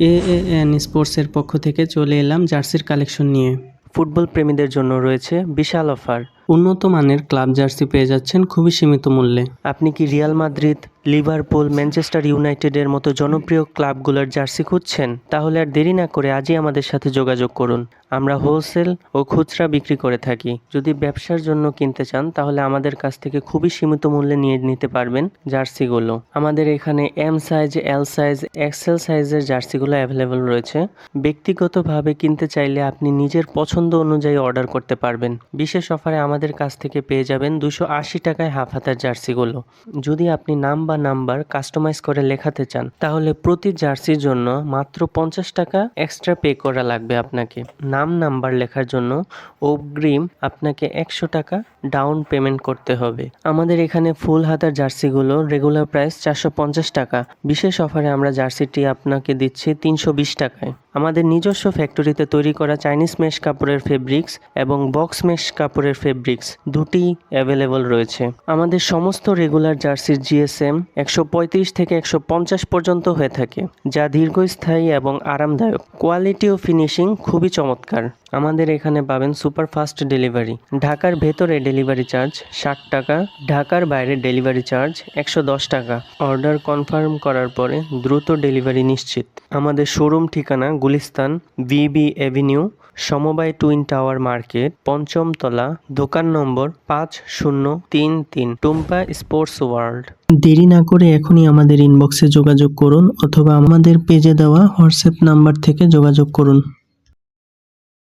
A A N স্পোর্টসের পক্ষ থেকে চলে এলাম জার্সির কালেকশন নিয়ে। ফুটবল প্রেমীদের জন্য রয়েছে বিশাল অফার। উন্নত মানের ক্লাব জার্সি পেয়ে যাচ্ছেন খুবই সীমিত মূল্যে। আপনি কি রিয়াল মাদ্রিদ লিভারপুল, ম্যানচেস্টার ইউনাইটেডের মতো জনপ্রিয় ক্লাবগুলোর জার্সি খুঁজছেন, তাহলে আর দেরি না করে আজই আমাদের সাথে যোগাযোগ করুন। আমরা হোলসেল ও খুচরা বিক্রি করে থাকি। যদি ব্যবসার জন্য কিনতে চান, তাহলে আমাদের কাছ থেকে খুবই সীমিত মূল্যে নিয়ে নিতে পারবেন জার্সিগুলো। আমাদের এখানে M size, L size XL সাইজের জার্সিগুলো অ্যাভেলেবল রয়েছে। ব্যক্তিগতভাবে কিনতে চাইলে আপনি নিজের পছন্দ অনুযায়ী অর্ডার করতে পারবেন। বিশেষ অফারে আমাদের কাছ থেকে পেয়ে যাবেন দুশো আশি টাকায় হাফ হাতার জার্সিগুলো। যদি আপনি নাম নাম্বার কাস্টমাইজ করে লেখাতে চান, তাহলে প্রতি জার্সির জন্য মাত্র পঞ্চাশ টাকা এক্সট্রা পে করা লাগবে আপনাকে। নাম, নাম্বার লেখার জন্য অগ্রিম আপনাকে একশো টাকা ডাউন পেমেন্ট করতে হবে। আমাদের এখানে ফুল হাতার জার্সিগুলো রেগুলার প্রাইস চারশো পঞ্চাশ টাকা। বিশেষ অফারে আমরা জার্সিটি আপনাকে দিচ্ছি তিনশো বিশ টাকায়। আমাদের নিজস্ব ফ্যাক্টরিতে তৈরি করা চাইনিজ মেশ কাপড়ের ফেব্রিক্স এবং বক্স মেশ কাপড়ের ফেব্রিক্স দুটি অ্যাভেলেবল রয়েছে। আমাদের সমস্ত রেগুলার জার্সির জিএসএম একশো পঁয়ত্রিশ থেকে একশো পঞ্চাশ পর্যন্ত হয়ে থাকে, যা দীর্ঘস্থায়ী এবং আরামদায়ক। কোয়ালিটি ও ফিনিশিং খুবই চমৎকার। আমাদের এখানে পাবেন সুপার ফাস্ট ডেলিভারি। ঢাকার ভেতরে ডেলিভারি চার্জ ষাট টাকা, ঢাকার বাইরে ডেলিভারি চার্জ একশো দশ টাকা। অর্ডার কনফার্ম করার পরে দ্রুত ডেলিভারি নিশ্চিত। আমাদের শোরুম ঠিকানা গুলিস্তান বিবি এভিনিউ সমবায় টুইন টাওয়ার মার্কেট, পঞ্চম তলা, দোকান নম্বর পাঁচ শূন্য তিন তিন, টুম্পা স্পোর্টস ওয়ার্ল্ড। দেরি না করে এখনই আমাদের ইনবক্সে যোগাযোগ করুন অথবা আমাদের পেজে দেওয়া হোয়াটসঅ্যাপ নাম্বার থেকে যোগাযোগ করুন।